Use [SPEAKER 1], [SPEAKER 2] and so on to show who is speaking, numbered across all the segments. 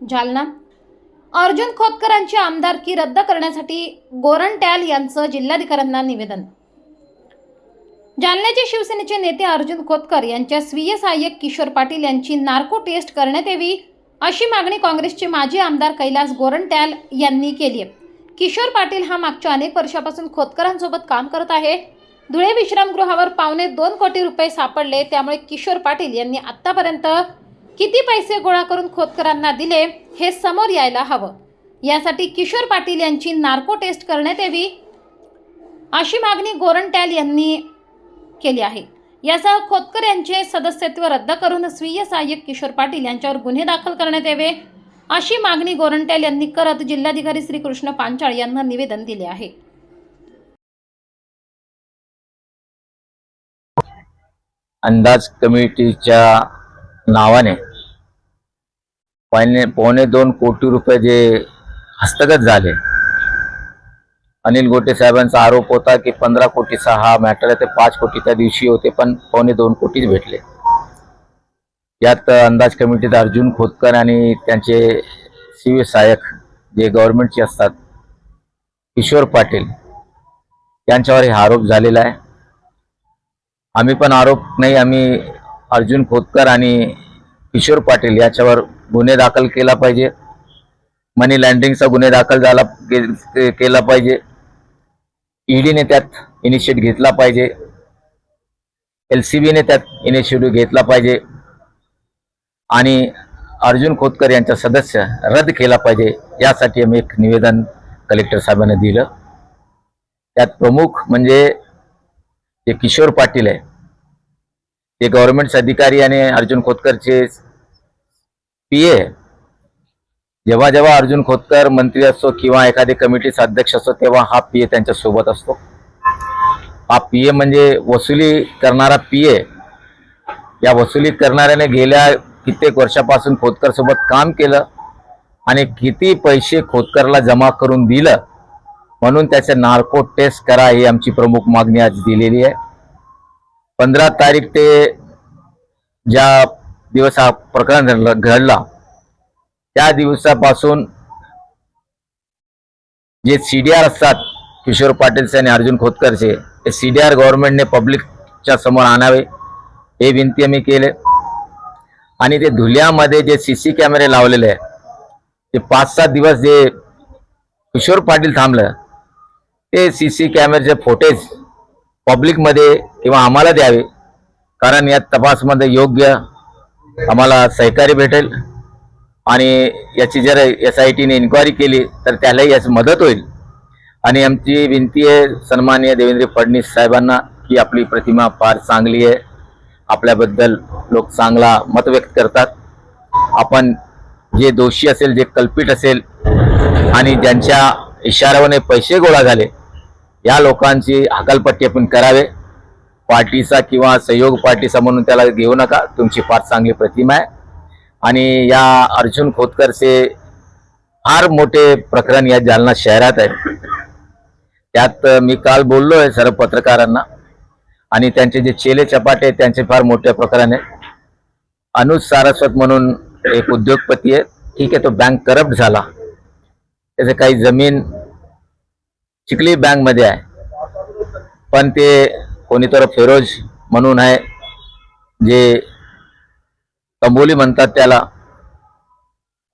[SPEAKER 1] जालना. अर्जुन खोतकरांची आमदारकी रद्द करण्यासाठी गोरंट्याल यांचं जिल्हाधिकाऱ्यांना निवेदन. जालन्याचे शिवसेनेचे नेते अर्जुन खोतकर यांच्या स्वीय सहाय्यक किशोर पाटील यांची नार्को टेस्ट करण्यात यावी अशी मागणी काँग्रेसचे माजी आमदार कैलास गोरंट्याल यांनी केली आहे. किशोर पाटील हा मागच्या अनेक वर्षापासून खोतकरांसोबत काम करत आहे. धुळे विश्रामगृहावर पावणे दोन कोटी रुपये सापडले त्यामुळे किशोर पाटील यांनी आत्तापर्यंत किती पैसे गोळा करून खोतकरांना दिले हे समोर यायला हवं? यासाठी किशोर पाटील यांची नार्को टेस्ट करण्यात यावी? अशी मागणी गोरंट्याल यांनी केली आहे. यासह खोतकर यांचे सदस्यत्व रद्द करून स्वीय सहाय्यक किशोर पाटील यांच्यावर गुन्हे दाखल करण्यात यावे अशी मागणी गोरंट्याल यांनी करत जिल्हाधिकारी श्री कृष्ण पांचाळ यांना निवेदन दिले आहे.
[SPEAKER 2] अंदाज कमिटीच्या नावाने. पावणे पावणे दोन कोटी रुपये जे हस्तगत झाले. अनिल गोटे साहेबांचा आरोप होता की पंधरा कोटीचा हा मॅटर आहे ते पाच कोटी त्या दिवशी होते पण पावणे दोन कोटीच भेटले. यात अंदाज कमिटीत अर्जुन खोतकर आणि त्यांचे शिव सहाय्यक जे गव्हर्नमेंटचे असतात किशोर पाटील यांच्यावर हा आरोप झालेला आहे. आम्ही पण आरोप नाही आम्ही अर्जुन खोतकर आणि किशोर पाटील याच्यावर गुन्हे दाखल केला पाहिजे. मनी लँड्रिंगचा गुन्हे दाखल झाला के- केला पाहिजे. ईडीने त्यात इनिशिएट घेतला पाहिजे. एल सी बीने त्यात इनिशिएटिव्ह घेतला पाहिजे. आणि अर्जुन खोतकर यांचा सदस्य रद्द केला पाहिजे यासाठी आम्ही एक निवेदन कलेक्टर साहेबांना दिलं. त्यात प्रमुख म्हणजे जे किशोर पाटील आहे ते गव्हर्नमेंटचे अधिकारी आणि अर्जुन खोतकरचे पी ए जेव्हा जेव्हा अर्जुन खोतकर मंत्री असतो किंवा एखादी कमिटीचा अध्यक्ष असतो तेव्हा हा पी ए त्यांच्यासोबत असतो. हा पी ए म्हणजे वसुली करणारा पी ए या वसुली करणाऱ्याने गेल्या कित्येक वर्षापासून खोतकर सोबत काम केलं आणि किती पैसे खोतकरला जमा करून दिलं म्हणून त्याचे नार्को टेस्ट करा ही आमची प्रमुख मागणी आज दिलेली आहे. पंधरा तारीख ते ज्या दिवस हा प्रकरण घडला घडला त्या दिवसापासून जे सी डी आर असतात किशोर पाटीलचे आणि अर्जुन खोतकरचे ते सी डी आर गव्हर्नमेंटने पब्लिकच्या समोर आणावे हे विनंती आम्ही केले. आणि ते धुल्यामध्ये जे सी सी कॅमेरे लावलेले आहे ते पाच सात दिवस जे किशोर पाटील थांबलं ते सी सी कॅमेऱ्याचे फोटेज पब्लिकमध्ये किंवा आम्हाला द्यावे. कारण या तपासमध्ये योग्य आम्हाला सहकार्य भेटेल. आणि याची जर एस आय टीने इन्क्वायरी केली तर त्यालाही याची मदत होईल. आणि आमची विनंती आहे सन्माननीय देवेंद्र फडणवीस साहेबांना की आपली प्रतिमा फार चांगली आहे. आपल्याबद्दल लोक चांगला मत व्यक्त करतात. आपण जे दोषी असेल जे कल्पित असेल आणि ज्यांच्या इशाऱ्याने पैसे गोळा झाले या लोकांची हकालपट्टी आपण करावे. पार्टीचा किंवा सहयोग पार्टीचा म्हणून त्याला घेऊ नका. तुमची फार चांगली प्रतिमा आहे. आणि या अर्जुन खोतकरचे फार मोठे प्रकरण या जालना शहरात आहे. त्यात मी काल बोललो आहे सर्व पत्रकारांना. आणि त्यांचे जे चेले चपाटे आहेत त्यांचे फार मोठे प्रकरण आहे. अनुज सारस्वत म्हणून एक उद्योगपती आहे ठीक आहे तो बँक करप्ट झाला. त्याचे काही जमीन चिखली बँकमध्ये आहे. पण ते कोणीतर फिरोज म्हणून आहे जे कंबोली म्हणतात त्याला.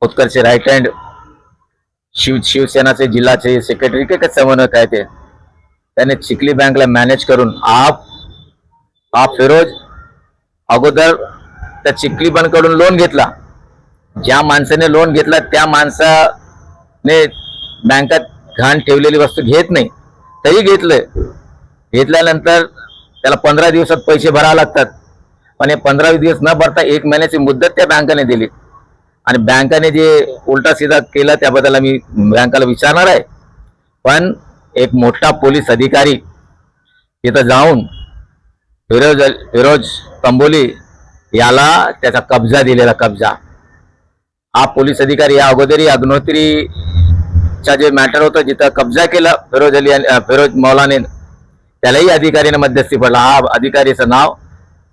[SPEAKER 2] खोतकरचे राईट हँड शिव शिवसेनाचे जिल्हाचे सेक्रेटरी काय काय समन्वयक आहे ते. त्याने चिखली बँकला मॅनेज करून आप हा फिरोज अगोदर त्या चिखली बँककडून लोन घेतला. ज्या माणसाने लोन घेतला त्या माणसाने बँकात घाण ठेवलेली वस्तू घेत नाही तरी घेतलं घेतल्यानंतर त्याला पंधरा दिवसात पैसे भरावे लागतात. पण हे पंधरा दिवस न भरता एक महिन्याची मुदत त्या बँकेने दिली. आणि बँकेने जे उलटा सीधा केला त्याबद्दल आम्ही बँकाला विचारणार आहे. पण एक मोठा पोलीस अधिकारी तिथं जाऊन फिरोज फिरोज तंबोली याला त्याचा कब्जा दिलेला कब्जा. हा पोलीस अधिकारी या अगोदरही चा जे मॅटर होतं जिथं कब्जा केला फिरोज अली फिरोज मौलाने त्यालाही अधिकारीने मध्यस्थी पडला. हा अधिकारीचं नाव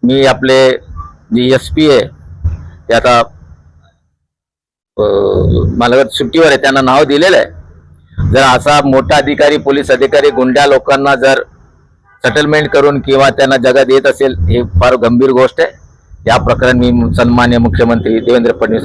[SPEAKER 2] मी आपले जे एस पी आहे ते आता मला सुट्टीवर आहे त्यांना नाव दिलेलं आहे. जर असा मोठा अधिकारी पोलीस अधिकारी गुंड्या लोकांना जर सेटलमेंट करून किंवा त्यांना जगात येत असेल हे फार गंभीर गोष्ट आहे. या प्रकरण मी सन्मान्य मुख्यमंत्री देवेंद्र फडणवीस